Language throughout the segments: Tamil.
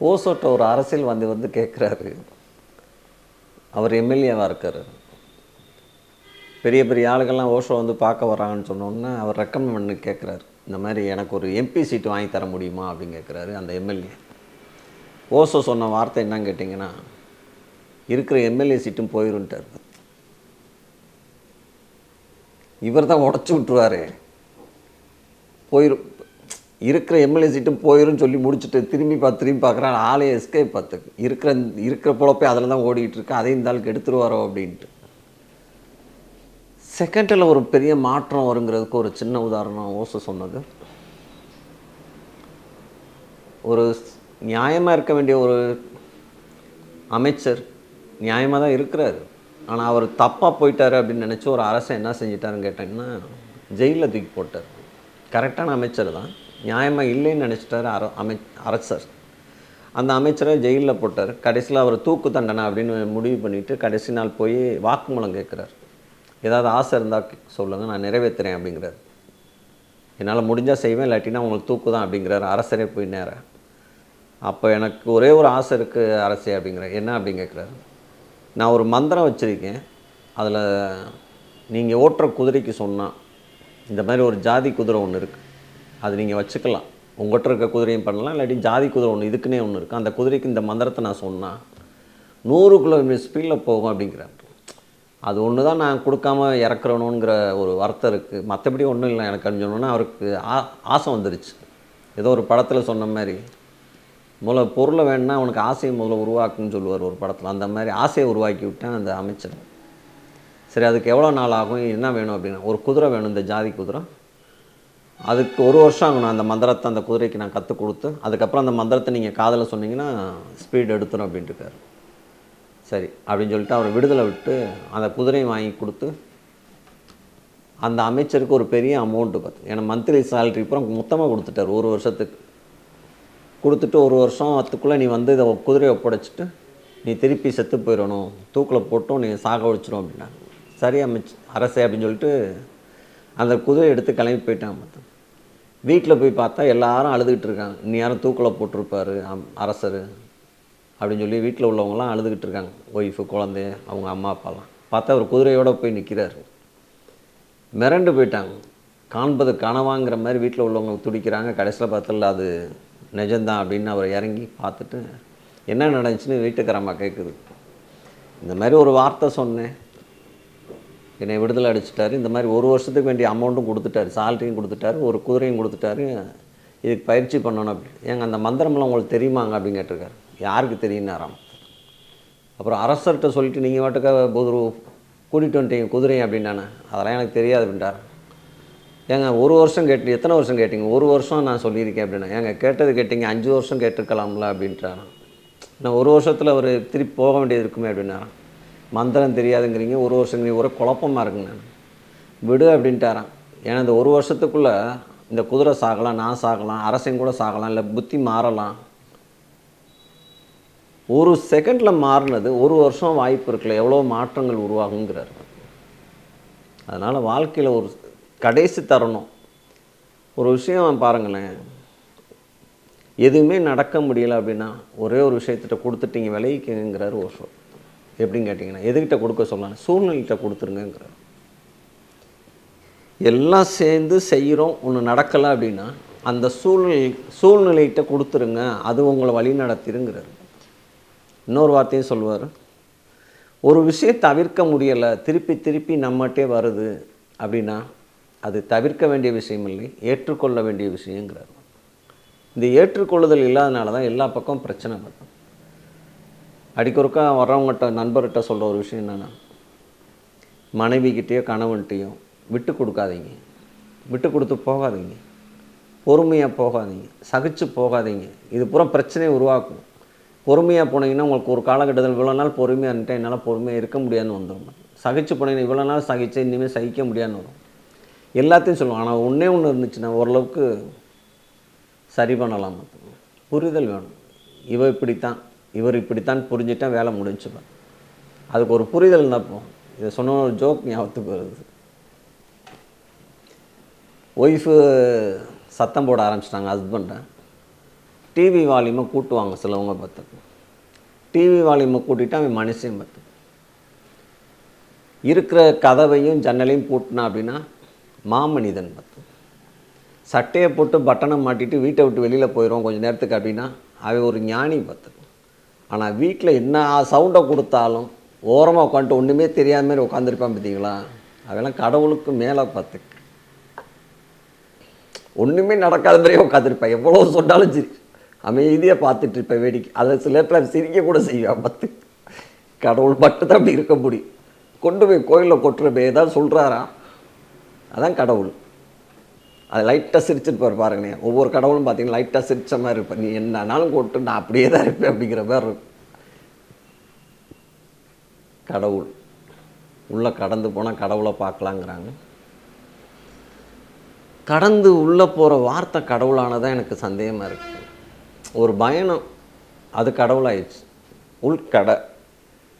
ஓசோட்ட ஒரு அரசியல் வந்து வந்து கேட்குறாரு அவர் எம்எல்ஏவாக இருக்கார். பெரிய பெரிய ஆளுகள்லாம் ஓஷோ வந்து பார்க்க வராங்கன்னு சொன்னோன்னே அவர் ரெக்கமெண்ட் பண்ணி கேட்குறாரு இந்த மாதிரி எனக்கு ஒரு எம்பி சீட்டு வாங்கி தர முடியுமா அப்படின்னு கேட்குறாரு அந்த எம்எல்ஏ. ஓசோ சொன்ன வார்த்தை என்னன்னு கேட்டிங்கன்னா இருக்கிற எம்எல்ஏ சீட்டும் போயிருன்ட்டார். இவர் தான் உடச்சி விட்ருவாரு போயிரும். இருக்கிற எம்எல்ஏ சீட்டும் போயிரும் சொல்லி முடிச்சுட்டு திரும்பி பார்த்து திரும்பி பார்க்குறான். ஆளே எஸ்கேப் பார்த்து இருக்கிற இருக்கிற பொழப்பே அதில் தான் ஓடிக்கிட்டு இருக்கு. அதையும் இந்த ஆளுக்கு எடுத்துருவாரோ அப்படின்ட்டு. செகண்டில் ஒரு பெரிய மாற்றம் வருங்கிறதுக்கு ஒரு சின்ன உதாரணம் ஓசோ சொன்னது. ஒரு நியாயமாக இருக்க வேண்டிய ஒரு அமைச்சர் நியாயமாக தான் இருக்கிறாரு. ஆனால் அவர் தப்பாக போயிட்டார் அப்படின்னு நினச்சி ஒரு அரசை என்ன செஞ்சிட்டாருன்னு கேட்டிங்கன்னா ஜெயிலில் தூக்கி போட்டார். கரெக்டான அமைச்சர் தான். நியாயமாக இல்லைன்னு நினச்சிட்டாரு அர அமை அரசர். அந்த அமைச்சரை ஜெயிலில் போட்டார். கடைசியில் அவர் தூக்கு தண்டனை அப்படின்னு முடிவு பண்ணிவிட்டு கடைசி நாள் போய் வாக்குமூலம் கேட்குறாரு. ஏதாவது ஆசை இருந்தால் சொல்லுங்கள் நான் நிறைவேற்றுறேன் அப்படிங்கிறார். என்னால் முடிஞ்சால் செய்வேன் இல்லாட்டினா உங்களுக்கு தூக்கு தான் அப்படிங்கிறாரு. அரசரே போய் நேரம் அப்போ எனக்கு ஒரே ஒரு ஆசை இருக்குது அரசே அப்படிங்கிறார் என்ன அப்படின்னு கேட்குறாரு. நான் ஒரு மந்திரம் வச்சுருக்கேன். அதில் நீங்கள் ஓட்டுற குதிரைக்கு சொன்னால் இந்த மாதிரி ஒரு ஜாதி குதிரை ஒன்று இருக்குது அது நீங்கள் வச்சுக்கலாம். உங்கள்கிட்ட இருக்க குதிரையும் பண்ணலாம் இல்லாட்டி ஜாதி குதிரை ஒன்று இதுக்குன்னே ஒன்று இருக்குது அந்த குதிரைக்கு இந்த மந்திரத்தை நான் சொன்னால் நூறு கிலோமீட்டர் ஸ்பீடில் போகும் அப்படிங்கிறார். அது ஒன்று தான் நான் கொடுக்காம இறக்குறணுங்கிற ஒரு வார்த்தை இருக்குது மற்றபடி ஒன்றும் இல்லை எனக்கு அப்படின்னு சொன்னோன்னா அவருக்கு ஆ ஆசை வந்துருச்சு. ஏதோ ஒரு படத்தில் சொன்ன மாதிரி முதல்ல பொருளை வேணும்னா அவனுக்கு ஆசையை முதல்ல உருவாக்குன்னு சொல்லுவார் ஒரு படத்தில். அந்த மாதிரி ஆசையை உருவாக்கி விட்டேன் அந்த அமைச்சர். சரி அதுக்கு எவ்வளோ நாள் ஆகும்? என்ன வேணும் அப்படின்னா? ஒரு குதிரை வேணும் இந்த ஜாதி குதிரை. அதுக்கு ஒரு வருஷம் ஆகணும். அந்த மந்திரத்தை அந்த குதிரைக்கு நான் கற்றுக் கொடுத்து அதுக்கப்புறம் அந்த மந்திரத்தை நீங்கள் காதில் சொன்னீங்கன்னா ஸ்பீடு எடுத்துரும் அப்படின்ட்டுருக்காரு. சரி அப்படின்னு சொல்லிட்டு அவர் விடுதலை விட்டு அந்த குதிரையை வாங்கி கொடுத்து அந்த அமைச்சருக்கு ஒரு பெரிய அமௌண்ட்டு பார்த்து ஏன்னா மந்த்லி சேலரி அப்புறம் மொத்தமாக கொடுத்துட்டார் ஒரு வருஷத்துக்கு. கொடுத்துட்டு ஒரு வருஷம் அதுக்குள்ளே நீ வந்து இதை குதிரையை ஒப்படைச்சிட்டு நீ திருப்பி செத்து போயிடணும் தூக்கில் போட்டும் நீ சாக வச்சிடும் அப்படின்னா சரி அமைச்சு அரசே அப்படின்னு சொல்லிட்டு அந்த குதிரையை எடுத்து கிளம்பி போயிட்டான் மொத்தம். வீட்டில் போய் பார்த்தா எல்லாரும் அழுதுகிட்டு இருக்காங்க. இன்னும் யாரும் தூக்கில் போட்டிருப்பாரு அம்- அரசர் அப்படின்னு சொல்லி வீட்டில் உள்ளவங்கலாம் அழுதுகிட்டு இருக்காங்க. ஒய்ஃபு குழந்தை அவங்க அம்மா அப்பாலாம். பார்த்தா அவர் குதிரையோடு போய் நிற்கிறாரு மிரண்டு போயிட்டாங்க. காண்பது கனவாங்கிற மாதிரி வீட்டில் உள்ளவங்க துடிக்கிறாங்க. கடைசியில் பார்த்தல அது நிஜம்தான் அப்படின்னு அவர் இறங்கி பார்த்துட்டு என்ன நடந்துச்சுன்னு வீட்டுக்காரம்மா கேட்குது இந்த மாதிரி ஒரு வார்த்தை சொன்னேன். என்னை விடுதலை அடிச்சிட்டாரு. இந்த மாதிரி ஒரு வருஷத்துக்கு வேண்டிய அமௌண்ட்டும் கொடுத்துட்டாரு. சேலரியும் கொடுத்துட்டாரு. ஒரு குதிரையும் கொடுத்துட்டாரு. இதுக்கு பயிற்சி பண்ணணும் அப்படி. ஏங்க அந்த மந்திரம்லாம் உங்களுக்கு தெரியுமாங்க அப்படின்னு கேட்டிருக்காரு. யாருக்கு தெரியும்னாராம் அப்புறம் அரசர்கிட்ட சொல்லிட்டு நீங்கள் வாட்டுக்க ஒரு கூட்டிகிட்டு வந்துட்டீங்க குதிரை அப்படின்னானே அதெல்லாம் எனக்கு தெரியாது அப்படின்ட்டார். ஏங்க ஒரு வருஷம் கேட்டு எத்தனை வருஷம் கேட்டீங்க? ஒரு வருஷம் நான் சொல்லியிருக்கேன் அப்படின்னா. ஏங்க கேட்டது கேட்டீங்க அஞ்சு வருஷம் கேட்டிருக்கலாம்ல அப்படின்ட்டாரான் நான் ஒரு வருஷத்தில் அவர் திருப்பி போக வேண்டியது இருக்குமே அப்படின்னாரான் மந்திரம் தெரியாதுங்கிறீங்க ஒரு வருஷங்கிறீங்க ஒரு குழப்பமாக இருக்குங்க நான். விடு அப்படின்ட்டாரான் ஏன்னா இந்த ஒரு வருஷத்துக்குள்ளே இந்த குதிரை சாகலாம் நான் சாகலாம் அரசன் கூட சாகலாம் இல்லை புத்தி மாறலாம். ஒரு செகண்டில் மாறினது ஒரு வருஷம் வாய்ப்பு இருக்குல்ல எவ்வளோ மாற்றங்கள் உருவாகுங்கிறார். அதனால் வாழ்க்கையில் ஒரு கடைசி தருணம். ஒரு விஷயம் பாருங்களேன். எதுவுமே நடக்க முடியல அப்படின்னா ஒரே ஒரு விஷயத்திட்ட கொடுத்துட்டீங்க விலைக்குங்கிறார் ஒரு சொல் எப்படின்னு கேட்டிங்கன்னா எதுக்கிட்ட கொடுக்க சொல்லலாம் சூழ்நிலைகிட்ட கொடுத்துருங்கங்கிறார். எல்லாம் சேர்ந்து செய்கிறோம் ஒன்று நடக்கலை அப்படின்னா அந்த சூழ்நிலை சூழ்நிலைகிட்ட கொடுத்துருங்க அது உங்களை வழி நடத்திருங்கிறார். இன்னொரு வார்த்தையும் சொல்லுவார் ஒரு விஷயம் தவிர்க்க முடியலை திருப்பி திருப்பி நம்மகிட்டே வருது அப்படின்னா அது தவிர்க்க வேண்டிய விஷயம் இல்லை ஏற்றுக்கொள்ள வேண்டிய விஷயங்கிறார். இந்த ஏற்றுக்கொள்ளுதல் இல்லாதனால தான் எல்லா பக்கம் பிரச்சனை வருது. அடிக்கொருக்கா வர்றவங்ககிட்ட நண்பர்கிட்ட சொல்கிற ஒரு விஷயம் என்னென்னா மனைவிக்கிட்டேயோ கணவன்கிட்டயோ விட்டு கொடுக்காதீங்க. விட்டு கொடுத்து போகாதீங்க. பொறுமையாக போகாதீங்க. சகிச்சு போகாதீங்க. இது பூரா பிரச்சனையை உருவாக்கும். பொறுமையாக போனீங்கன்னா உங்களுக்கு ஒரு காலகட்டத்தில் இவ்வளோ நாள் பொறுமையாக இருந்துட்டு என்னால் பொறுமையாக இருக்க முடியாதுன்னு வந்துடும் சகிச்சு போனீங்கன்னா இவ்வளோ நாள் சகிச்சு இனிமேல் சகிக்க முடியாதுன்னு வரும். எல்லாத்தையும் சொல்லுவோம். ஆனால் ஒன்றே ஒன்று இருந்துச்சுன்னா ஓரளவுக்கு சரி பண்ணலாம். புரிதல் வேணும். இவ இப்படித்தான். இவர் இப்படித்தான் புரிஞ்சுட்டா வேலை முடிஞ்சுப்பேன் அதுக்கு ஒரு புரிதல் இருந்தப்போ இதை சொன்ன ஒரு ஜோக் ஞாபகத்துக்கு வருது. ஒய்ஃபு சத்தம் போட ஆரம்பிச்சிட்டாங்க ஹஸ்பண்டை டிவி வால்யூமை கூட்டுவாங்க சிலவங்க பார்த்து டிவி வால்யூமை கூட்டிட்டு அவன் மனுஷன் பார்த்து இருக்கிற கதவையும் ஜன்னலையும் பூட்டினா அப்படின்னா மாமனிதன் பார்த்து சட்டையை போட்டு பட்டனை மாட்டிட்டு வீட்டை விட்டு வெளியில் போயிடும் கொஞ்சம் நேரத்துக்கு அப்படின்னா அவன் ஒரு ஞானி பார்த்து ஆனால் வீட்டில் என்ன சவுண்டை கொடுத்தாலும் ஓரமாக உட்காந்துட்டு ஒன்றுமே தெரியாத மாதிரி உட்காந்துருப்பான் பார்த்தீங்களா அதெல்லாம் கடவுளுக்கு மேலே பார்த்து ஒன்றுமே நடக்காத மாதிரியே உட்காந்துருப்பேன் எவ்வளோ சொன்னாலும் சரி. அமைதியாக பார்த்துட்டு இருப்பேன் வேடிக்கை. அதை சில நேரத்தில் சிரிக்க கூட செய்வேன் பார்த்து. கடவுள் மட்டும் தான் அப்படி இருக்க முடியும். கொண்டு போய் கோயிலில் கொட்டுறப்ப ஏதாவது சொல்கிறாரா அதான் கடவுள். அது லைட்டாக சிரிச்சிருப்பார் பாருங்களேன் ஒவ்வொரு கடவுளும் பார்த்தீங்கன்னா லைட்டாக சிரித்த மாதிரி இருப்பேன் நீ என்னன்னாலும் கூப்பிட்டு நான் அப்படியே தான் இருப்பேன் அப்படிங்கிற மாதிரி இருக்கும். கடவுள். உள்ளே கடந்து போனால் கடவுளை பார்க்கலாங்கிறாங்க. கடந்து உள்ளே போகிற வார்த்தை கடவுளானதான் எனக்கு சந்தேகமாக இருக்குது ஒரு பயணம் அது கடவுளாயிடுச்சு. உள்கடை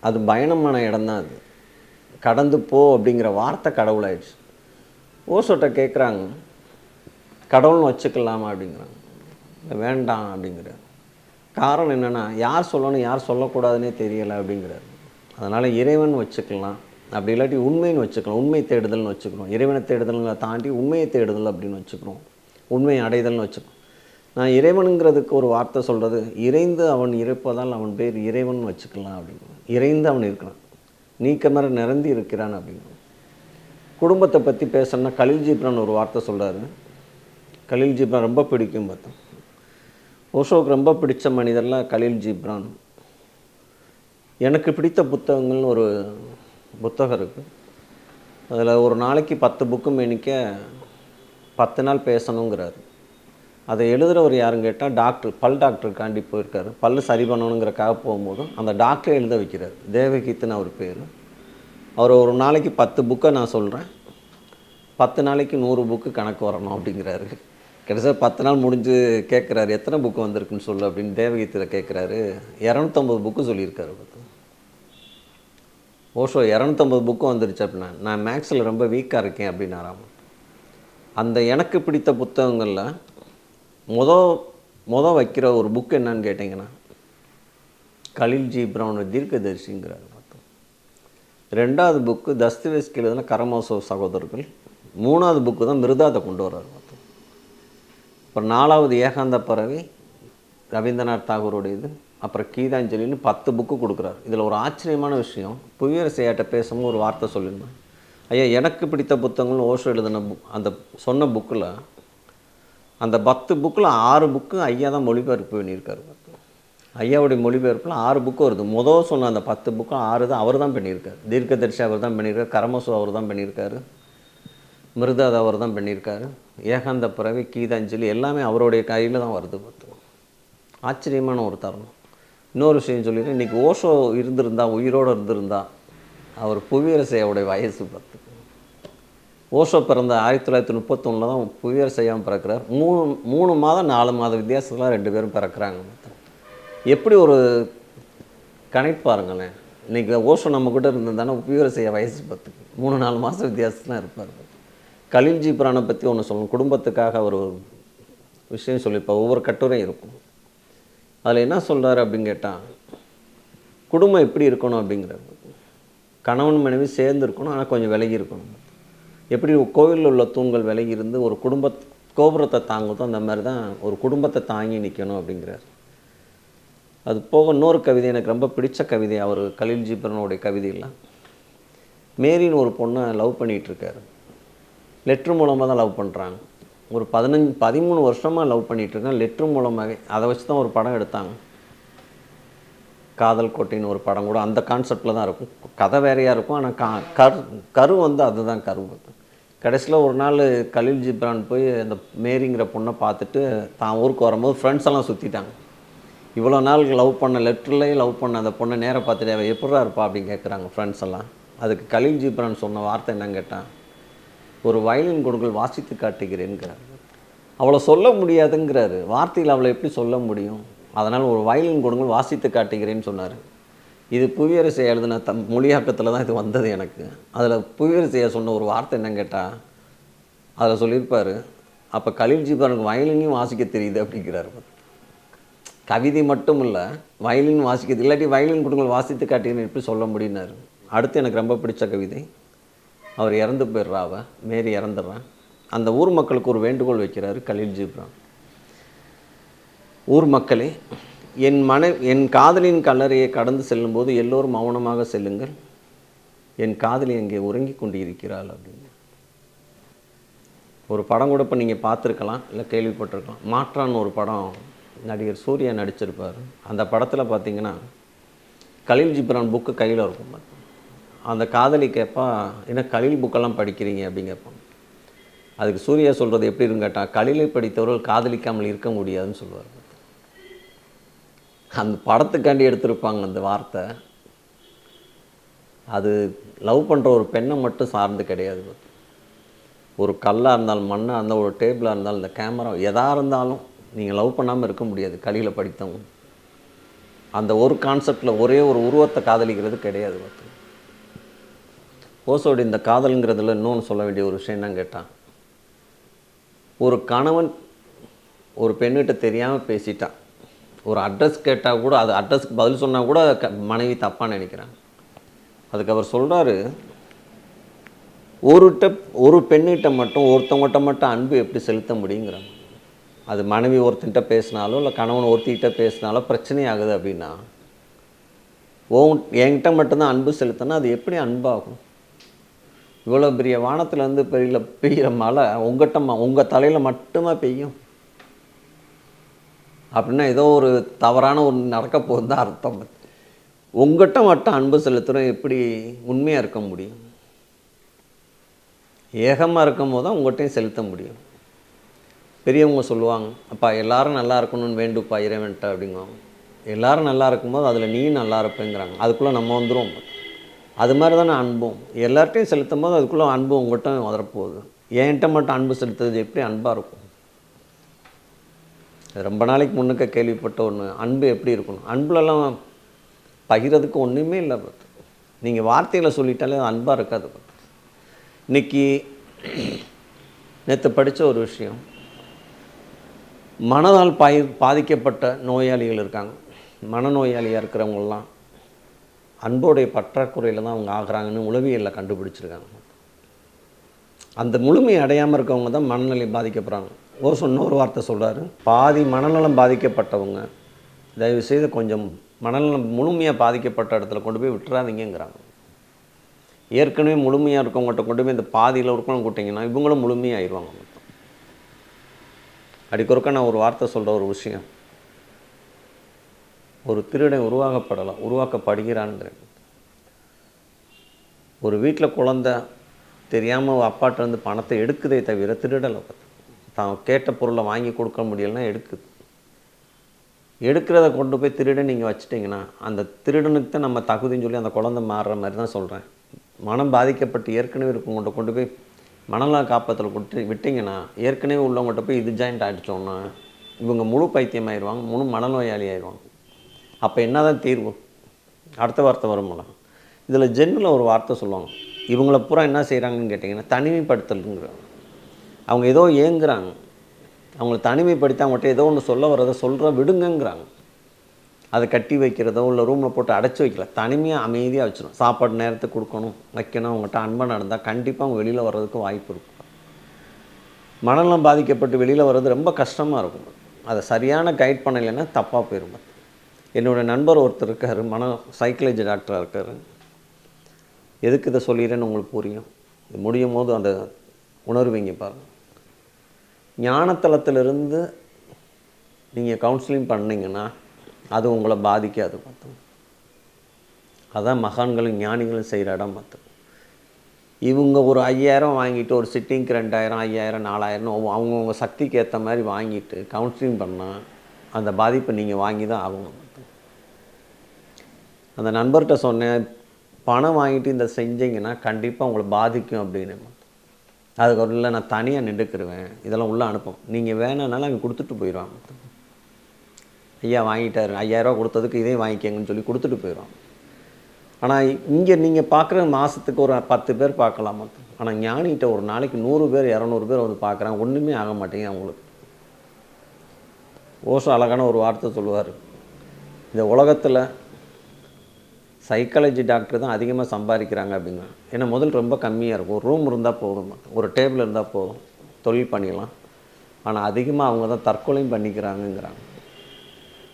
அது பயணமான இடம்தான் அது. கடந்து போ அப்படிங்கிற வார்த்தை கடவுளாயிடுச்சு. ஓசோட்ட கேட்குறாங்க கடவுள்னு வச்சுக்கலாமா அப்படிங்கிறாங்க. வேண்டாம் அப்படிங்கிறார். காரணம் என்னென்னா யார் சொல்லணும் யார் சொல்லக்கூடாதுன்னே தெரியலை அப்படிங்கிறார். அதனால் இறைவன் வச்சுக்கலாம். அப்படி இல்லாட்டி உண்மைன்னு வச்சுக்கலாம். உண்மை தேடுதல்னு வச்சுக்கிறோம். இறைவனை தேடுதல்களை தாண்டி உண்மையை தேடுதல் அப்படின்னு வச்சுக்கிறோம். உண்மை அடைதல்னு வச்சுக்கிறோம். நான் இறைவனுங்கிறதுக்கு ஒரு வார்த்தை சொல்கிறது இறைந்து அவன் இருப்பதால் அவன் பேர் இறைவன் வச்சுக்கலாம் அப்படின்னு இறைந்து அவன் இருக்கிறான். நீக்கமர நிரந்தி இருக்கிறான் அப்படின்னு குடும்பத்தை பற்றி பேசணும்னா கலில் ஜிப்ரான் ஒரு வார்த்தை சொல்கிறாரு கலில் ஜிப்ரான் ரொம்ப பிடிக்கும் பார்த்தோம். ஓஷோவுக்கு ரொம்ப பிடித்த மனிதர்லாம் கலில் ஜிப்ரான். எனக்கு பிடித்த புத்தகங்கள்னு ஒரு புத்தகம் இருக்குது அதில் ஒரு நாளைக்கு பத்து புக்கு மேனிக்க பத்து நாள் பேசணுங்கிறாரு. அதை எழுதுகிறவர் யாருன்னு கேட்டால் டாக்டர் பல் டாக்டருக்காண்டி போயிருக்காரு. பல் சரி பண்ணணுங்கிறக்காக போகும்போதும் அந்த டாக்டரை எழுத வைக்கிறார். தேவகீத்துன்னு அவர் பேர். அவர் ஒரு நாளைக்கு பத்து புக்கை நான் சொல்கிறேன் பத்து நாளைக்கு நூறு புக்கு கணக்கு வரணும் அப்படிங்கிறாரு. கிட்டத்தட்ட பத்து நாள் முடிஞ்சு கேட்குறாரு எத்தனை புக்கு வந்திருக்குன்னு சொல்லு அப்படின்னு தேவகீத்தில் கேட்குறாரு இரநூத்தம்பது புக்கு சொல்லியிருக்காரு பார்த்து. ஓஷோ இரநூத்தம்பது புக்கு வந்துருச்சு அப்படின்னா நான் மேக்ஸில் ரொம்ப வீக்காக இருக்கேன் அப்படின்னாராம். அந்த எனக்கு பிடித்த புத்தகங்களில் முத முத வைக்கிற ஒரு புக் என்னன்னு கேட்டிங்கன்னா கலில்ஜி பிரவுன் தீர்க்கதரிசிங்கிறார் பார்த்தோம் ரெண்டாவது புக்கு தஸ்தவேஸ்கி எழுதின கரமோசோ சகோதரர்கள். மூணாவது புக்கு தான் மிருதாத்தை கொண்டு வர்றாரு அப்புறம் நாலாவது ஏகாந்த பறவை ரவீந்திரநாத் தாகூருடையது. அப்புறம் கீதாஞ்சலின்னு பத்து புக்கு கொடுக்குறாரு. இதில் ஒரு ஆச்சரியமான விஷயம். புவியரசையாட்ட பேசும்போது ஒரு வார்த்தை சொல்லியிருந்தேன் ஐயா எனக்கு பிடித்த புத்தகங்கள்னு ஓஷோ எழுதின புக் அந்த சொன்ன புக்கில் அந்த பத்து புக்கில் ஆறு புக்கு ஐயா தான் மொழிபெயர்ப்பு பண்ணியிருக்காரு. ஐயாவுடைய மொழிபெயர்ப்பில் ஆறு புக்கு வருது. மொதல் சொன்ன அந்த பத்து புக்கும் ஆறு தான் அவர் தான் பண்ணியிருக்காரு. தீர்க்கதரிசி அவர் தான் பண்ணியிருக்காரு. கரமசு அவர் தான் பண்ணியிருக்காரு. மிருதாத அவர் தான் பண்ணியிருக்காரு. ஏகாந்த பிறவி கீதாஞ்சலி எல்லாமே அவருடைய கையில் தான் வருது பார்த்து. ஆச்சரியமான ஒரு தருணம். இன்னொரு விஷயம் சொல்லிடுறேன் இன்றைக்கி ஓஷோ இருந்திருந்தா உயிரோடு இருந்திருந்தா அவர் புவியரசையாவுடைய வயசு பார்த்து. ஓஷோ பிறந்த ஆயிரத்தி தொள்ளாயிரத்தி முப்பத்தொன்னில் தான் புவியரசையாமல் பிறக்கிறார். மூணு மூணு மாதம் நாலு மாத வித்தியாசத்தில் ரெண்டு பேரும் பிறக்கிறாங்க எப்படி ஒரு கணக்கு பாருங்களேன். இன்றைக்கி ஓஷோ நம்ம கூட இருந்திருந்தானே புவியரசையா வயசு பார்த்துக்கு மூணு நாலு மாதம் வித்தியாசத்துலாம் இருப்பார். கலில் ஜிப்ரானை பற்றி ஒன்று சொல்லணும் குடும்பத்துக்காக ஒரு விஷயம் சொல்லியிருப்பார். ஒவ்வொரு கட்டுரையும் இருக்கும். அதில் என்ன சொல்கிறாரு அப்படின்னு கேட்டால் குடும்பம் எப்படி இருக்கணும் அப்படிங்கிறது கணவன் மனைவி சேர்ந்து இருக்கணும் ஆனால் கொஞ்சம் விலகி இருக்கணும். எப்படி கோவிலில் உள்ள தூண்கள் விலகி இருந்து ஒரு குடும்ப கோபுரத்தை தாங்குதோ அந்த மாதிரி தான் ஒரு குடும்பத்தை தாங்கி நிற்கணும் அப்படிங்கிறார். அது போக இன்னொரு கவிதை எனக்கு ரொம்ப பிடிச்ச கவிதை அவர் கலில் ஜிப்ரனுடைய கவிதையெல்லாம். மேரின்னு ஒரு பொண்ணை லவ் பண்ணிகிட்ருக்காரு லெட்ரு மூலமாக தான் லவ் பண்ணுறாங்க ஒரு பதினஞ்சு பதிமூணு வருஷமாக லவ் பண்ணிகிட்டு இருக்கேன் லெட்ரு மூலமாகவே அதை வச்சு தான் ஒரு படம் எடுத்தாங்க. காதல் கோட்டைன்னு ஒரு படம் கூட அந்த கான்செப்டில் தான் இருக்கும். கதை வேறையாக இருக்கும். ஆனால் கா கரு கரு வந்து அதுதான் கரு கடைசியில் ஒரு நாள் கலில் ஜிப்ரான் போய் அந்த மேரிங்கிற பொண்ணை பார்த்துட்டு தான் ஊருக்கு வரும்போது ஃப்ரெண்ட்ஸ் எல்லாம் சுற்றிட்டாங்க இவ்வளோ நாள் லவ் பண்ண லெட்டர்லேயே லவ் பண்ண அந்த பொண்ணை நேராக பார்த்துட்டு அவள் எப்படா இருப்பா? அப்படின்னு கேட்குறாங்க ஃப்ரெண்ட்ஸ் எல்லாம். அதுக்கு கலில் ஜிப்ரான் சொன்ன வார்த்தை என்னன்னு கேட்டான் ஒரு வயலின் கொடுங்கள் வாசித்து காட்டுகிறேன்கிறார். அவளை சொல்ல முடியாதுங்கிறாரு. வார்த்தையில் அவளை எப்படி சொல்ல முடியும்? அதனால் ஒரு வயலின் கொடுங்கள் வாசித்து காட்டுகிறேன்னு சொன்னார். இது புவியரசை எழுதின தம் மொழியாக்கத்தில் தான் இது வந்தது எனக்கு. அதில் புவியரசையை சொன்ன ஒரு வார்த்தை என்னன்னு கேட்டால் அதில் சொல்லியிருப்பார் அப்போ கலில் ஜிபானுக்கு வயலினையும் வாசிக்க தெரியுது அப்படிங்கிறாரு. கவிதை மட்டும் இல்லை வயலின் வாசிக்கிறது. இல்லாட்டி வயலின் கொடுங்கள் வாசித்து காட்டுகிறேன்னு எப்படி சொல்ல முடியினார் அடுத்து எனக்கு ரொம்ப பிடிச்ச கவிதை அவர் இறந்து போயிடுறா மேரி இறந்துடுறான் அந்த ஊர் மக்களுக்கு ஒரு வேண்டுகோள் வைக்கிறாரு கலீல் ஜிப்ரான் ஊர் மக்களே என் மனை என் காதலின் கல்லறையை கடந்து செல்லும்போது எல்லோரும் மௌனமாக செல்லுங்கள். என் காதலி அங்கே உறங்கி கொண்டு இருக்கிறாள் அப்படின்னு. ஒரு படம் கூட இப்போ நீங்கள் பார்த்துருக்கலாம் இல்லை கேள்விப்பட்டிருக்கலாம். மாற்றான் ஒரு படம் நடிகர் சூர்யா நடிச்சிருப்பார். அந்த படத்தில் பார்த்தீங்கன்னா கலீல் ஜிப்ரான் புக்கு கையில் இருக்கும் அந்த காதலி கேட்பா என்ன கலில் புக்கெல்லாம் படிக்கிறீங்க அப்படின்னு கேட்பான் அதுக்கு சூர்யா சொல்கிறது எப்படி இருக்கும் கேட்டால் கலிலை படித்தவர்கள் காதலிக்காமல் இருக்க முடியாதுன்னு சொல்லுவார். அந்த படத்துக்காண்டி எடுத்திருப்பாங்க அந்த வார்த்தை. அது லவ் பண்ணுற ஒரு பெண்ணை மட்டும் சார்ந்து கிடையாது. ஒரு கல்லாக இருந்தாலும் மண்ணாக இருந்தால் ஒரு டேபிளாக இருந்தாலும் இந்த கேமரா எதாக இருந்தாலும் நீங்கள் லவ் பண்ணாமல் இருக்க முடியாது கலியில் படித்தவங்க. அந்த ஒரு கான்செப்டில் ஒரே ஒரு உருவத்தை காதலிக்கிறது கிடையாது. பார்த்து ஓசோடு இந்த காதலுங்கிறதுல இன்னொன்று சொல்ல வேண்டிய ஒரு விஷயம் என்னன்னு கேட்டான் ஒரு கணவன் ஒரு பெண்ணிட்ட தெரியாமல் பேசிட்டான் ஒரு அட்ரஸ் கேட்டால் கூட அது அட்ரஸ்க்கு பதில் சொன்னால் கூட க மனைவி தப்பாக நினைக்கிறாங்க. அதுக்கு அவர் சொல்கிறாரு ஒருட்ட ஒரு பெண்ணிட்ட மட்டும் ஒருத்தவங்ககிட்ட மட்டும் அன்பு எப்படி செலுத்த முடியுங்கிறாங்க அது மனைவி ஒருத்தன்கிட்ட பேசினாலோ இல்லை கணவன் ஒருத்திக்கிட்ட பேசினாலோ பிரச்சனை ஆகுது அப்படின்னா உன் என்கிட்ட மட்டும்தான் அன்பு செலுத்தினா அது எப்படி அன்பாகும்? இவ்வளோ பெரிய வானத்துலேருந்து பெரிய பெய்கிற மழை உங்கள்கிட்ட உங்கள் தலையில் மட்டுமே பெய்யும்? அப்படின்னா ஏதோ ஒரு தவறான ஒன்று நடக்க போகுது தான் அர்த்தம். உங்கள்கிட்ட மட்டும் அன்பு செலுத்துகிறோம் எப்படி உண்மையாக இருக்க முடியும்? ஏகமாக இருக்கும் போது தான் உங்கள்கிட்டையும் செலுத்த முடியும். பெரியவங்க சொல்லுவாங்க அப்பா எல்லோரும் நல்லா இருக்கணும்னு வேண்டுப்பா இறைவன்ட்ட அப்படிங்குவாங்க. எல்லோரும் நல்லா இருக்கும்போது அதில் நீ நல்லா இருப்பேங்கிறாங்க. அதுக்குள்ளே நம்ம வந்துடும் அது மாதிரி தானே அன்பும். எல்லார்ட்டையும் செலுத்தும் போது அதுக்குள்ளே அன்பு உங்கள்கிட்ட வரப்போகுது என்கிட்ட மட்டும் அன்பு செலுத்துறது எப்படி அன்பாக இருக்கும்? அது ரொம்ப நாளைக்கு முன்னுக்க கேள்விப்பட்ட ஒன்று அன்பு எப்படி இருக்கணும்? அன்புலலாம் பகிரதுக்கு ஒன்றுமே இல்லை பார்த்து. நீங்கள் வார்த்தையில் சொல்லிட்டாலே அது அன்பாக இருக்காது பார்த்து. இன்னைக்கு நேற்று படித்த ஒரு விஷயம். மனதால் பாய் பாதிக்கப்பட்ட நோயாளிகள் இருக்காங்க. மனநோயாளியாக இருக்கிறவங்களாம் அன்போடைய பற்றாக்குறையில் தான் அவங்க ஆகிறாங்கன்னு உளவியலில் கண்டுபிடிச்சிருக்காங்க. அந்த முழுமையை அடையாமல் இருக்கவங்க தான் மனநிலை பாதிக்கப்படுறாங்க. ஒரு சொன்ன ஒரு வார்த்தை சொல்கிறாரு பாதி மனநலம் பாதிக்கப்பட்டவங்க தயவு செய்து கொஞ்சம் மனநலம் முழுமையாக பாதிக்கப்பட்ட இடத்துல கொண்டு போய் விட்டுறாதீங்கங்கிறாங்க. ஏற்கனவே முழுமையாக இருக்கவங்ககிட்ட கொண்டு போய் இந்த பாதியில் இருக்கணும் கூட்டிங்கன்னா இவங்களும் முழுமையாகிடுவாங்க மொத்தம். அடிக்கொருக்க நான் ஒரு வார்த்தை சொல்கிற ஒரு விஷயம். ஒரு திருடன் உருவாக்கப்படலாம் உருவாக்கப்படுகிறான்ங்கிறேன். ஒரு வீட்டில் குழந்த தெரியாமல் அப்பாட்டிருந்து பணத்தை எடுக்குதே தவிர திருடலை தான் கேட்ட பொருளை வாங்கி கொடுக்க முடியலன்னா எடுக்குது. எடுக்கிறத கொண்டு போய் திருடன் நீங்கள் வச்சிட்டிங்கன்னா அந்த திருடனுக்கு தான் நம்ம தகுதின்னு சொல்லி அந்த குழந்தை மாறுற மாதிரி தான் சொல்கிறேன் மனம் பாதிக்கப்பட்டு ஏற்கனவே இருக்கவங்கள்ட்ட கொண்டு போய் மனநல காப்பத்தில் கொடுத்து விட்டிங்கன்னா ஏற்கனவே உள்ளவங்கள்ட்ட போய் இது ஜாயிண்ட் ஆகிடுச்சோன்னா இவங்க முழு பைத்தியம் ஆயிடுவாங்க முழு மனநோயாளி ஆயிடுவாங்க அப்போ என்ன தான் தீர்வு? அடுத்த வார்த்தை வரும்ல இதில் ஜென்மில் ஒரு வார்த்தை சொல்லுவாங்க. இவங்கள பூரா என்ன செய்கிறாங்கன்னு கேட்டிங்கன்னா தனிமைப்படுத்தலுங்கிறாங்க அவங்க ஏதோ ஏங்குறாங்க. அவங்கள தனிமைப்படுத்தி அவங்கள்ட்ட ஏதோ ஒன்று சொல்ல வர்றதை சொல்கிற விடுங்கங்கிறாங்க. அதை கட்டி வைக்கிறதோ இல்லை ரூமில் போட்டு அடைச்சி வைக்கல. தனிமையாக அமைதியாக வச்சிடும் சாப்பாடு நேரத்துக்கு கொடுக்கணும் வைக்கணும் அவங்ககிட்ட அன்பாக நடந்தால் கண்டிப்பாக அவங்க வெளியில் வர்றதுக்கு வாய்ப்பு இருக்கும். மனநலம் பாதிக்கப்பட்டு வெளியில் வர்றது ரொம்ப கஷ்டமாக இருக்கும். அதை சரியான கைட் பண்ணலைன்னா தப்பாக போயிடும் என்னோடய நண்பர் ஒருத்தர் இருக்கார் மன சைக்காலஜி டாக்டராக இருக்கார். எதுக்கு இதை சொல்லிடுறேன்னு உங்களுக்கு புரியும். இது முடியும் போது அந்த உணர்வீங்க பாருங்கள் ஞானத்தலத்திலிருந்து நீங்கள் கவுன்சிலிங் பண்ணீங்கன்னா அது உங்களை பாதிக்காது பார்த்தோம் அதான் மகான்களும் ஞானிகளும் செய்கிற இடம் பார்த்தோம் இவங்க ஒரு ஐயாயிரம் வாங்கிட்டு ஒரு சிட்டிங்க்கு ரெண்டாயிரம் ஐயாயிரம் நாலாயிரம் அவங்கவுங்க சக்திக்கு ஏற்ற மாதிரி வாங்கிட்டு கவுன்சிலிங் பண்ணால் அந்த பாதிப்பை நீங்கள் வாங்கி தான் ஆகணும். அந்த நண்பர்கிட்ட சொன்னேன் பணம் வாங்கிட்டு இந்த செஞ்சீங்கன்னா கண்டிப்பாக உங்களை பாதிக்கும் அப்படின்னு. அதுக்கு ஒரு இல்லை நான் தனியாக நின்றுக்கிருவேன். இதெல்லாம் உள்ளே அனுப்பும். நீங்கள் வேணும்னாலும் அங்கே கொடுத்துட்டு போயிடுவாங்க ஐயா வாங்கிட்டார். ஐயாயிரரூவா கொடுத்ததுக்கு இதே வாங்கிக்கங்கன்னு சொல்லி கொடுத்துட்டு போயிடுவான். ஆனால் இங்கே நீங்கள் பார்க்குற மாதத்துக்கு ஒரு பத்து பேர் பார்க்கலாம் மொத்தம் ஆனால் ஞானிகிட்ட ஒரு நாளைக்கு நூறு பேர் இரநூறு பேர் வந்து பார்க்குறாங்க ஒன்றுமே ஆக மாட்டேங்குது அவங்களுக்கு. ஓசோ அழகான ஒரு வார்த்தை சொல்லுவார். இந்த உலகத்தில் சைக்காலஜி டாக்டர் தான் அதிகமாக சம்பாதிக்கிறாங்க அப்படிங்க ஏன்னா முதல் ரொம்ப கம்மியாக இருக்கும். ஒரு ரூம் இருந்தால் போதும். ஒரு டேபிள் இருந்தால் போதும். தொழில் பண்ணிடலாம். ஆனால் அதிகமாக அவங்க தான் தற்கொலையும் பண்ணிக்கிறாங்கங்கிறாங்க.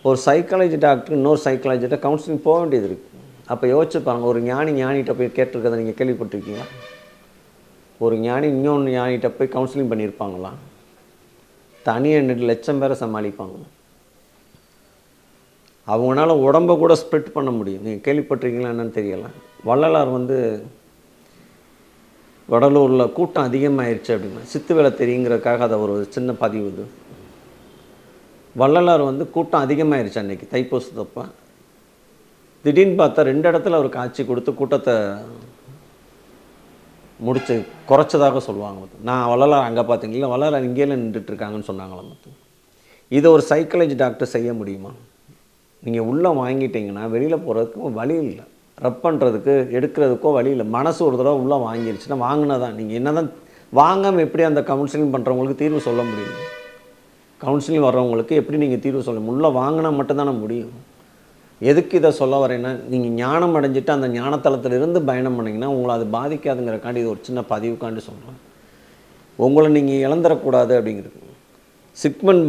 ஒரு சைக்காலஜி டாக்டர் இன்னொரு சைக்காலஜிட்ட கவுன்சிலிங் போக வேண்டியது இருக்குது அப்போ யோசிச்சு பாருங்க ஒரு ஞானி ஞானிகிட்ட போய் கேட்டிருக்கதை நீங்கள் கேள்விப்பட்டிருக்கீங்களா? ஒரு ஞானி இன்னொன்று ஞானிகிட்ட போய் கவுன்சிலிங் பண்ணியிருப்பாங்களா? தனியாக ரெண்டு லட்சம் பேரை சமாளிப்பாங்க அவங்களால உடம்ப கூட ஸ்ப்ரெட் பண்ண முடியும். நீங்கள் கேள்விப்பட்டிருக்கீங்களா என்னன்னு தெரியல. வள்ளலார் வந்து வடலூரில் கூட்டம் அதிகமாயிருச்சு அப்படின்னா சித்து வேலை தெரியுங்கிறதுக்காக அதை ஒரு சின்ன பதிவு இது. வள்ளலார் வந்து கூட்டம் அதிகமாயிருச்சு அன்னைக்கு தைப்பூசத்தப்போ திடீர்னு பார்த்தா ரெண்டு இடத்துல அவர் காட்சி கொடுத்து கூட்டத்தை முடிச்சு குறைச்சதாக சொல்லுவாங்க நான் வள்ளலார் அங்கே பார்த்தீங்களா? வள்ளலார் இங்கேயே நின்றுட்டுருக்காங்கன்னு சொன்னாங்களா மொத்தம் இதை ஒரு சைக்காலஜி டாக்டர் செய்ய முடியுமா? நீங்கள் உள்ளே வாங்கிட்டீங்கன்னா வெளியில் போகிறதுக்கு வழி இல்லை. ரப் பண்ணுறதுக்கு எடுக்கிறதுக்கோ வழி இல்லை. மனசு ஒரு தடவை உள்ளே வாங்கிருச்சுன்னா வாங்கினதான். நீங்கள் என்ன தான் வாங்காமல் எப்படி அந்த கவுன்சிலிங் பண்ணுறவங்களுக்கு தீர்வு சொல்ல முடியும்? கவுன்சிலிங் வர்றவங்களுக்கு எப்படி நீங்கள் தீர்வு சொல்ல உள்ளே வாங்கினா மட்டும்தானே முடியும். எதுக்கு இதை சொல்ல வரேன்னா நீங்கள் ஞானம் அடைஞ்சிட்டு அந்த ஞானத்தலத்திலிருந்து பயணம் பண்ணிங்கன்னா உங்களை அது பாதிக்காதுங்கிறக்காண்டி இது ஒரு சின்ன பதிவுக்காண்டி சொல்கிறேன் உங்களை நீங்கள் இழந்துடக்கூடாது அப்படிங்கிறது. சிக்மன்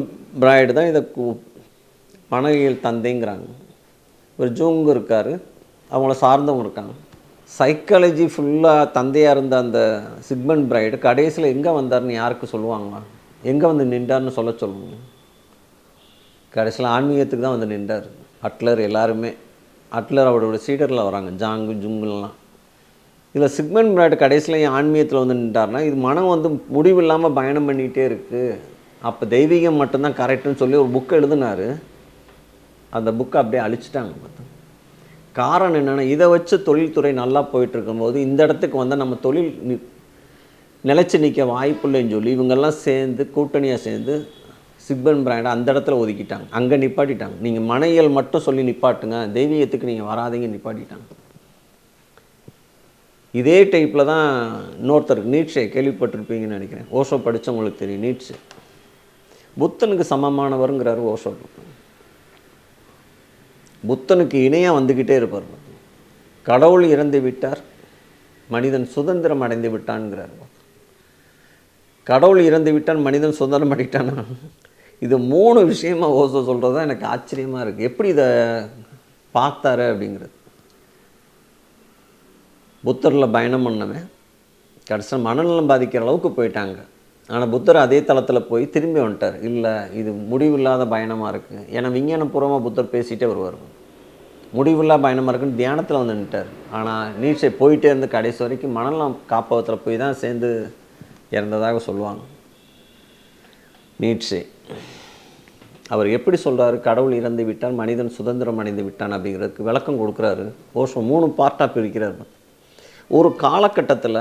பிராய்டு தான் இதை கு- தந்தைங்கிறாங்க. ஒரு ஜூங் இருக்கார். அவங்கள சார்ந்தவங்க இருக்காங்க. சைக்காலஜி ஃபுல்லாக தந்தையாக இருந்த அந்த சிக்மன் பிரைடு கடைசியில் எங்கே வந்தார்னு யாருக்கு சொல்லுவாங்களா? எங்கே வந்து நின்றார்னு சொல்ல சொல்லுவாங்க கடைசியில் ஆன்மீகத்துக்கு தான் வந்து நின்றார். அட்லர் எல்லாருமே. அட்லர் அவரோட சீடரில் வராங்க. ஜாங்கு ஜுங்குலாம். இதில் சிக்மன் பிராய்டு கடைசியில் ஏன் ஆன்மீகத்தில் வந்து நின்றார்னா இது மனம் வந்து முடிவில்லாமல் பயணம் பண்ணிகிட்டே இருக்குது அப்போ தெய்வீகம் மட்டும்தான் கரெக்டுன்னு சொல்லி ஒரு புக் எழுதினார். அந்த புக்கை அப்படியே அழிச்சிட்டாங்க மொத்தம். காரணம் என்னென்னா இதை வச்சு தொழில்துறை நல்லா போயிட்டுருக்கும்போது இந்த இடத்துக்கு வந்தால் நம்ம தொழில் நி- நிலைச்சு நிற்க வாய்ப்பில்லைன்னு சொல்லி இவங்கெல்லாம் சேர்ந்து கூட்டணியாக சேர்ந்து சிக்பன் பிராண்டை அந்த இடத்துல ஒதுக்கிட்டாங்க. அங்கே நிப்பாட்டிட்டாங்க. நீங்கள் மனையல் மட்டும் சொல்லி நிப்பாட்டுங்க. தெய்வீகத்துக்கு நீங்கள் வராதீங்க நிப்பாட்டிட்டாங்க. இதே டைப்பில் தான் இன்னொருத்தர் நீட்ஸை கேள்விப்பட்டிருப்பீங்கன்னு நினைக்கிறேன். ஓஷோ படித்தவங்களுக்கு தெரியும் நீட்ஸு புத்தனுக்கு சமமானவருங்கிறாரு ஓஷோ புத்தனுக்கு இணையாக வந்துக்கிட்டே இருப்பார் கடவுள் இறந்து விட்டார் மனிதன் சுதந்திரம் அடைந்து விட்டான்ங்கிறார் கடவுள் இறந்து விட்டான் மனிதன் சுதந்திரம் அடைட்டானா இது மூணு விஷயமா ஓசோ சொல்கிறது தான் எனக்கு ஆச்சரியமாக இருக்குது எப்படி இதை பார்த்தாரு அப்படிங்கிறது. புத்தரில் பயணம் பண்ணவன் கடைசியில் மனநலம் பாதிக்கிற அளவுக்கு போயிட்டாங்க. ஆனால் புத்தர் அதே தளத்தில் போய் திரும்பி வந்துட்டார். இல்லை இது முடிவில்லாத பயணமாக இருக்குது ஏன்னா விஞ்ஞானபூர்வமாக புத்தர் பேசிகிட்டே வருவார். முடிவில்லா பயணமாக இருக்குன்னு தியானத்தில் வந்து நின்ட்டார் ஆனால் நீட்சை போயிட்டே இருந்து கடைசி வரைக்கும் மணலாம் காப்பகத்தில் போய் தான் சேர்ந்து இறந்ததாக சொல்லுவாங்க. நீட்சே. அவர் எப்படி சொல்கிறாரு கடவுள் இறந்து விட்டால் மனிதன் சுதந்திரம் அடைந்து விட்டான் அப்படிங்கிறதுக்கு விளக்கம் கொடுக்குறாரு. ஓஷோ மூணு பார்ட்டாக பிரிக்கிறார். ஒரு காலகட்டத்தில்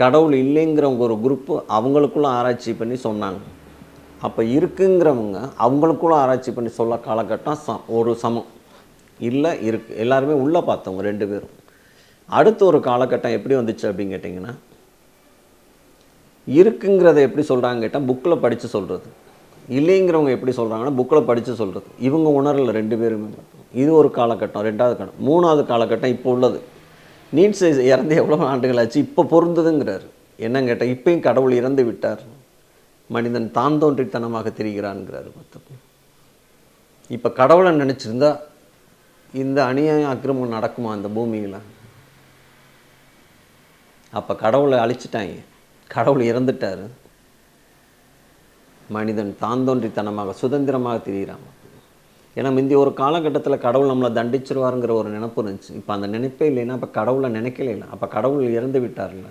கடவுள் இல்லைங்கிறவங்க ஒரு குரூப்பு அவங்களுக்குள்ள ஆராய்ச்சி பண்ணி சொன்னாங்க. அப்போ இருக்குங்கிறவங்க அவங்களுக்குள்ள ஆராய்ச்சி பண்ணி சொல்ல காலகட்டம் ச ஒரு சமம். இல்லை இருக்கு. எல்லாருமே உள்ளே பார்த்தவங்க ரெண்டு பேரும். அடுத்த ஒரு காலகட்டம் எப்படி வந்துச்சு அப்படின்னு கேட்டிங்கன்னா இருக்குங்கிறத எப்படி சொல்கிறாங்க கேட்டால் புக்கில் படித்து சொல்கிறது இல்லைங்கிறவங்க எப்படி சொல்கிறாங்கன்னா புக்கில் படித்து சொல்கிறது இவங்க உணரல ரெண்டு பேருமே. இது ஒரு காலகட்டம். ரெண்டாவது காலம் மூணாவது காலகட்டம் இப்போ உள்ளது. நீட்ஸ் இறந்து எவ்வளோ ஆண்டுகள் ஆச்சு? இப்போ பொருந்ததுங்கிறார். என்னன்னு கேட்டால் இப்பயும் கடவுள் இறந்து விட்டார். மனிதன் தான் தோன்றித்தனமாக திரிகிறான்ங்கிறார் மொத்தம். இப்போ கடவுளை நினச்சிருந்தா இந்த அநியாய அக்கிரமம் நடக்குமா அந்த பூமியில்? அப்போ கடவுளை அழிச்சிட்டாங்க. கடவுள் இறந்துட்டார். மனிதன் தான் தோன்றித்தனமாக சுதந்திரமாக தெரிகிறான். ஏன்னா முந்தி ஒரு காலகட்டத்தில் கடவுள் நம்மளை தண்டிச்சிருவாருங்கிற ஒரு நினைப்பு இருந்துச்சு. இப்போ அந்த நினைப்பே இல்லைன்னா அப்போ கடவுளை நினைக்கல இல்லை. அப்போ கடவுள் இறந்து விட்டார்ல.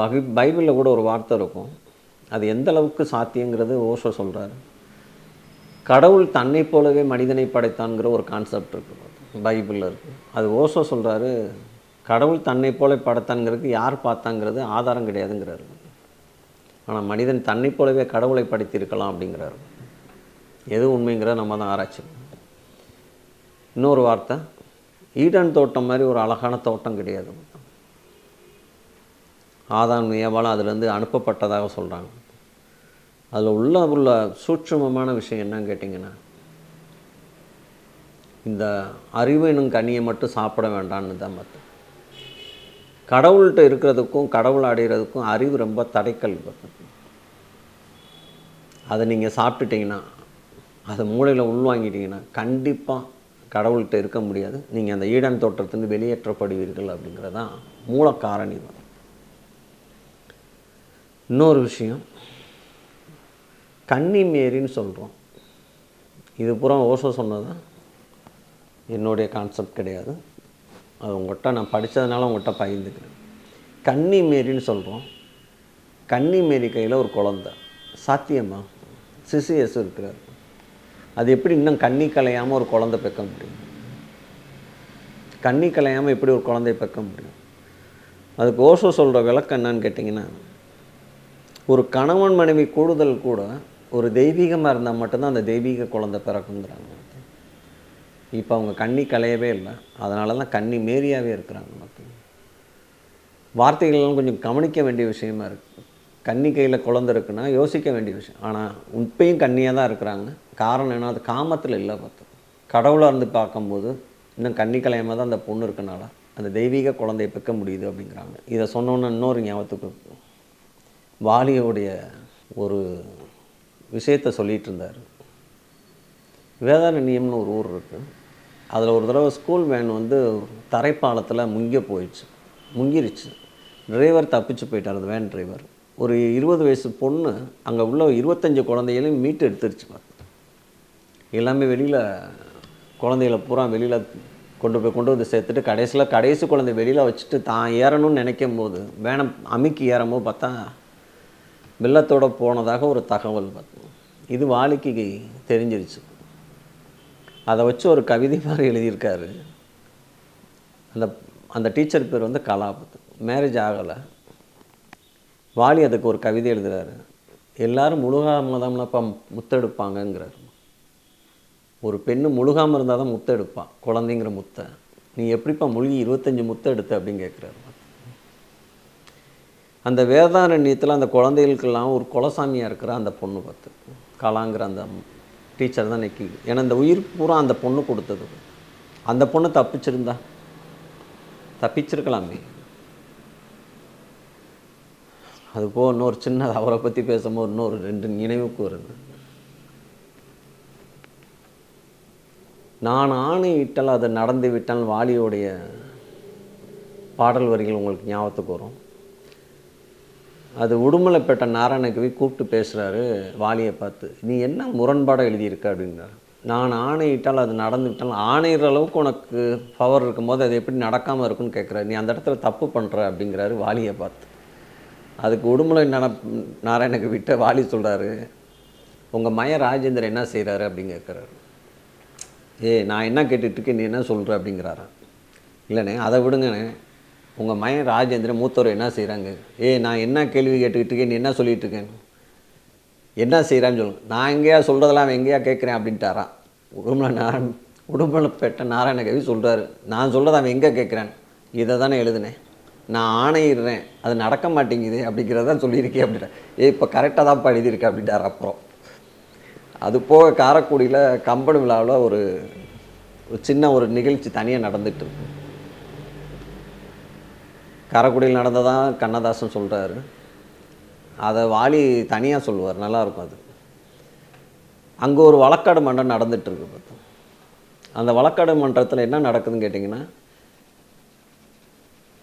பகி பைபிளில் கூட ஒரு வார்த்தை இருக்கும். அது எந்த அளவுக்கு சாத்தியங்கிறது ஓஷோ சொல்கிறாரு கடவுள் தன்னை போலவே மனிதனை படைத்தான்ங்கிற ஒரு கான்செப்ட் இருக்குது பைபிளில் இருக்குது அது ஓஷோ சொல்கிறாரு கடவுள் தன்னை போல படைத்தான்ங்கிறதுக்கு யார் பார்த்தாங்கிறது ஆதாரம் கிடையாதுங்கிறாரு. ஆனால் மனிதன் தன்னை போலவே கடவுளை படைத்திருக்கலாம் அப்படிங்கிறாரு. எது உண்மைங்கிற நம்ம தான் ஆராய்ச்சி இன்னொரு வார்த்தை ஈடன் தோட்டம் மாதிரி ஒரு அழகான தோட்டம் கிடையாது. ஆதாம் ஏவாலும் அதுலேருந்து அனுப்பப்பட்டதாக சொல்கிறாங்க அதில் உள்ள உள்ள சூட்சுமமான விஷயம் என்னன்னு கேட்டிங்கன்னா இந்த அறிவு எனும் கனியை மட்டும் சாப்பிட வேண்டான்னு தான் பார்த்தேன். கடவுள்கிட்ட இருக்கிறதுக்கும் கடவுள் அடைகிறதுக்கும் அறிவு ரொம்ப தடைக்கல் அதை நீங்கள் சாப்பிட்டுட்டிங்கன்னா அதை மூளையில் உள்வாங்கிட்டிங்கன்னா கண்டிப்பாக கடவுள்கிட்ட இருக்க முடியாது. நீங்கள் அந்த ஈடன் தோற்றத்துலேருந்து வெளியேற்றப்படுவீர்கள் அப்படிங்கிறது தான் மூலக்காரணி தான் இன்னொரு விஷயம் கன்னி மேரின்னு சொல்கிறோம் இது பூரா ஓசோ சொன்னது என்னுடைய கான்செப்ட் கிடையாது. அது உங்கள்கிட்ட நான் படித்ததுனால உங்கள்கிட்ட பகிர்ந்துக்கிறேன். கன்னி மேரின்னு சொல்கிறோம் கன்னி மேரி கையில் ஒரு குழந்த. சாத்தியமா? சிசிஎஸ் இருக்கிறார். அது எப்படி இன்னும் கன்னி கலையாமல் ஒரு குழந்தை பெக்க முடியும்? கன்னி கலையாமல் எப்படி ஒரு குழந்தைய பெக்க முடியும்? அதுக்கு ஓசோ சொல்கிற விளக்கம் என்னன்னு கேட்டிங்கன்னா ஒரு கணவன் மனைவி கூடுதல் கூட ஒரு தெய்வீகமாக இருந்தால் மட்டும்தான் அந்த தெய்வீக குழந்தை பிறக்குங்கிறாங்க இப்போ அவங்க கண்ணி கலையவே இல்லை. அதனால தான் கண்ணி மேரியாகவே இருக்கிறாங்க மக்கள். வார்த்தைகள்லாம் கொஞ்சம் கவனிக்க வேண்டிய விஷயமா இருக்குது கன்னி கையில் குழந்தை இருக்குன்னா யோசிக்க வேண்டிய விஷயம். ஆனால் உண்மையும் கண்ணியாக தான் இருக்கிறாங்க. காரணம் என்ன அது காமத்தில் இல்லை பார்த்தோம் கடவுளாக இருந்து பார்க்கும்போது இன்னும் கன்னி கலையமாக தான் அந்த பொண்ணு இருக்கனால அந்த தெய்வீக குழந்தையை பெக்க முடியுது அப்படிங்கிறாங்க. இதை சொன்னோன்னு இன்னொரு ஞாபகத்துக்கு வாலியோடைய ஒரு விஷயத்தை சொல்லிகிட்டு இருந்தார். வேதாரண்யம்னு ஒரு ஊர் இருக்குது அதில் ஒரு தடவை ஸ்கூல் வேன் வந்து தரைப்பாலத்தில் முங்க போயிடுச்சு. முங்கிருச்சு. டிரைவர் தப்பிச்சு போயிட்டார் அந்த வேன் டிரைவர் ஒரு இருபது வயசு பொண்ணு அங்கே உள்ள இருபத்தஞ்சு குழந்தைகளையும் மீட்டு எடுத்துருச்சு பார்த்து எல்லாமே வெளியில் குழந்தைகளை பூரா வெளியில் கொண்டு போய் கொண்டு வந்து சேர்த்துட்டு கடைசியில் கடைசி குழந்தை வெளியில் வச்சுட்டு தான் ஏறணும்னு நினைக்கும் போது வேனை அமுக்கி ஏறும்போது பார்த்தா வெள்ளத்தோடு போனதாக ஒரு தகவல் பார்த்தோம் இது வாலிக்கு தெரிஞ்சிருச்சு. அதை வச்சு ஒரு கவிதை மாதிரி எழுதியிருக்காரு. அந்த அந்த டீச்சர் பேர் வந்து கலாபத். மேரேஜ் ஆகலை. வாலி அதுக்கு ஒரு கவிதை எழுதுறாரு. எல்லாரும் முழுகாம தான்ப்பா முத்தெடுப்பாங்கங்கிறார். ஒரு பெண்ணு முழுகாமல் இருந்தால் தான் முத்தை எடுப்பான் குழந்தைங்கிற முத்தை. நீ எப்படிப்பா முழுகி இருபத்தஞ்சி முத்தை எடுத்த அப்படின்னு கேட்குறாரு அந்த வேதாரண்யத்தில் அந்த குழந்தைகளுக்கெல்லாம் ஒரு குலசாமியாக இருக்கிற அந்த பொண்ணு பார்த்து. கலாங்கிற அந்த டீச்சர் தான் நிற்கிது ஏன்னா இந்த உயிர் பூரா அந்த பொண்ணு கொடுத்தது. அந்த பொண்ணு தப்பிச்சிருந்தா? தப்பிச்சிருக்கலாமே. அது போக இன்னொரு சின்ன அவரை பற்றி பேசும்போது இன்னொரு ரெண்டு நினைவுக்கு வருது. நான் ஆணையிட்டால் அது நடந்து விட்டால் வாலியோடைய பாடல் வரிகள் உங்களுக்கு ஞாபகத்துக்கு வரும். அது உடுமலைப்பேட்டை நாராயணகவி கூப்பிட்டு பேசுகிறாரு வாலியை பார்த்து நீ என்ன முரண்பாடாக எழுதியிருக்க? அப்படின்றார் நான் ஆணையிட்டால் அது நடந்துவிட்டால் ஆணையிற அளவுக்கு உனக்கு பவர் இருக்கும்போது அது எப்படி நடக்காமல் இருக்குன்னு கேட்குறாரு நீ அந்த இடத்துல தப்பு பண்ணுற அப்படிங்கிறாரு வாலியை பார்த்து. அதுக்கு உடுமலை நட நாராயணகவிட்ட வாலி சொல்கிறாரு உங்கள் மய ராஜேந்திரன் என்ன செய்கிறாரு அப்படின்னு கேட்குறாரு ஏய் நான் என்ன கேட்டுட்ருக்கேன் நீ என்ன சொல்கிற அப்படிங்கிறாரா இல்லைண்ணே அதை விடுங்கண்ணே உங்கள் மயன் ராஜேந்திரன் மூத்தவர் என்ன செய்கிறாங்க ஏ நான் என்ன கேள்வி கேட்டுக்கிட்டு இருக்கேன்? நீ என்ன சொல்லிகிட்டு இருக்கேன்? என்ன செய்கிறான்னு சொல்லுங்க. நான் எங்கேயா சொல்கிறதெல்லாம் அவன் எங்கேயா கேட்குறேன் அப்படின்ட்டாரான் உடம்புல நாராயண பெற்ற நாராயணகவி சொல்கிறாரு நான் சொல்கிறத அவன் எங்கே கேட்குறான்? இதை தானே எழுதுனேன். நான் ஆணையிடுறேன். அது நடக்க மாட்டேங்குது அப்படிங்கிறதான் சொல்லியிருக்கேன் அப்படின்னா ஏ இப்போ கரெக்டாக தான் எழுதியிருக்கேன் அப்படின்ட்டார் அப்புறம். அது போக காரைக்குடியில் கம்பன் விழாவில் ஒரு ஒரு சின்ன ஒரு நிகழ்ச்சி தனியாக நடந்துகிட்டு இருக்கு. காரைக்குடியில் நடந்ததான் கண்ணதாசன் சொல்கிறாரு அதை வாலி தனியாக சொல்லுவார். நல்லாயிருக்கும் அது. அங்கே ஒரு வழக்காடு மன்றம் நடந்துகிட்ருக்கு பார்த்தோம். அந்த வழக்காடு மன்றத்தில் என்ன நடக்குதுன்னு கேட்டிங்கன்னா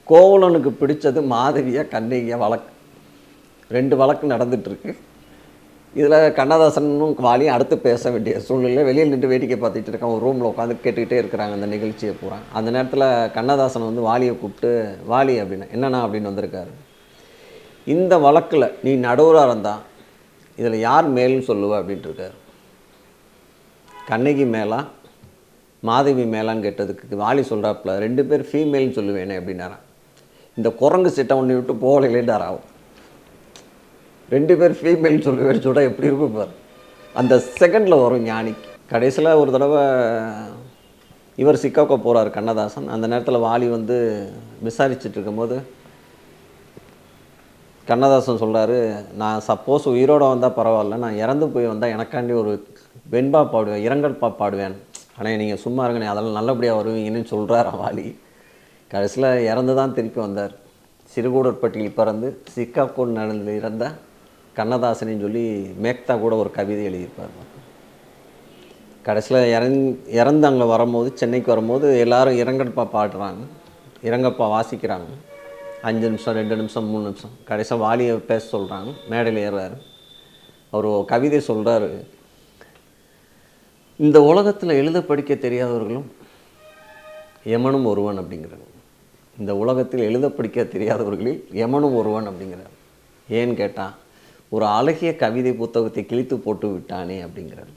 கோவலனுக்கு பிடிச்சது மாதவியா கண்ணகியா வழக்கு. ரெண்டு வழக்கு நடந்துகிட்ருக்கு. இதில் கண்ணதாசனும் வாலியும் அடுத்து பேச வேண்டிய சூழ்நிலை வெளியில் நின்று வேடிக்கை பார்த்துட்டு இருக்கான் ஒரு ரூமில் உட்காந்து கேட்டுக்கிட்டே இருக்கிறாங்க அந்த நிகழ்ச்சியை பூரா. அந்த நேரத்தில் கண்ணதாசன் வந்து வாலியை கூப்பிட்டு வாலி அப்படின்னு என்னண்ணா அப்படின்னு வந்திருக்காரு. இந்த வழக்கில் நீ நடுவராக இருந்தால் இதில் யார் மேல்னு சொல்லுவ? அப்படின்ட்டு கண்ணகி மேலா மாதவி மேலான்னு கேட்டதுக்கு வாலி சொல்கிறாப்புல ரெண்டு பேர் ஃபீமேல்னு சொல்லுவேனே அப்படின்னாரான் இந்த குரங்கு சிட்டை ஒன்று விட்டு போகலைன்றாராவும் ரெண்டு பேர் ஃபீமேல் சொல்லுவேன் சொல்ல எப்படி இருக்கும் பாரு. அந்த செகண்டில் வரும் ஞானிக்கு கடைசியில் ஒரு தடவை இவர் சிக்காக்க போகிறார் கண்ணதாசன். அந்த நேரத்தில் வாலி வந்து விசாரிச்சுட்டு இருக்கும்போது கண்ணதாசன் சொல்கிறாரு நான் சப்போஸ் உயிரோட வந்தால் பரவாயில்ல நான் இறந்து போய் வந்தால் எனக்காண்டி ஒரு வெண்பா பாடுவேன் இரங்கற்பா பாடுவேன். ஆனால் நீங்கள் சும்மா இருங்கண்ணே அதெல்லாம் நல்லபடியாக வருவீங்கன்னு சொல்கிறார் வாலி. கடைசியில் இறந்து தான் திருப்பி வந்தார். சிறுகூடற்பட்டியில் பிறந்து சிக்காகோட் நடந்து இறந்த கண்ணதாசனின்னு சொல்லி மேக்தா கூட ஒரு கவிதை எழுதியிருப்பார். கடைசியில் இறந் இறந்து அங்கே வரும்போது சென்னைக்கு வரும்போது எல்லாரும் இறங்கப்பா பாடுறாங்க. இறங்கப்பா வாசிக்கிறாங்க. அஞ்சு நிமிஷம் ரெண்டு நிமிஷம் மூணு நிமிஷம். கடைசியாக வாலியை பேச சொல்கிறாங்க மேடையில் ஏறுறாரு. அவர் கவிதை சொல்கிறாரு இந்த உலகத்தில் எழுத படிக்க தெரியாதவர்களும் எமனும் ஒருவன் அப்படிங்கிறார். இந்த உலகத்தில் எழுத படிக்க தெரியாதவர்களில் எமனும் ஒருவன் அப்படிங்கிறார். ஏன்னு கேட்டால் ஒரு அழகிய கவிதை புத்தகத்தை கிழித்து போட்டு விட்டானே அப்படிங்கிறது.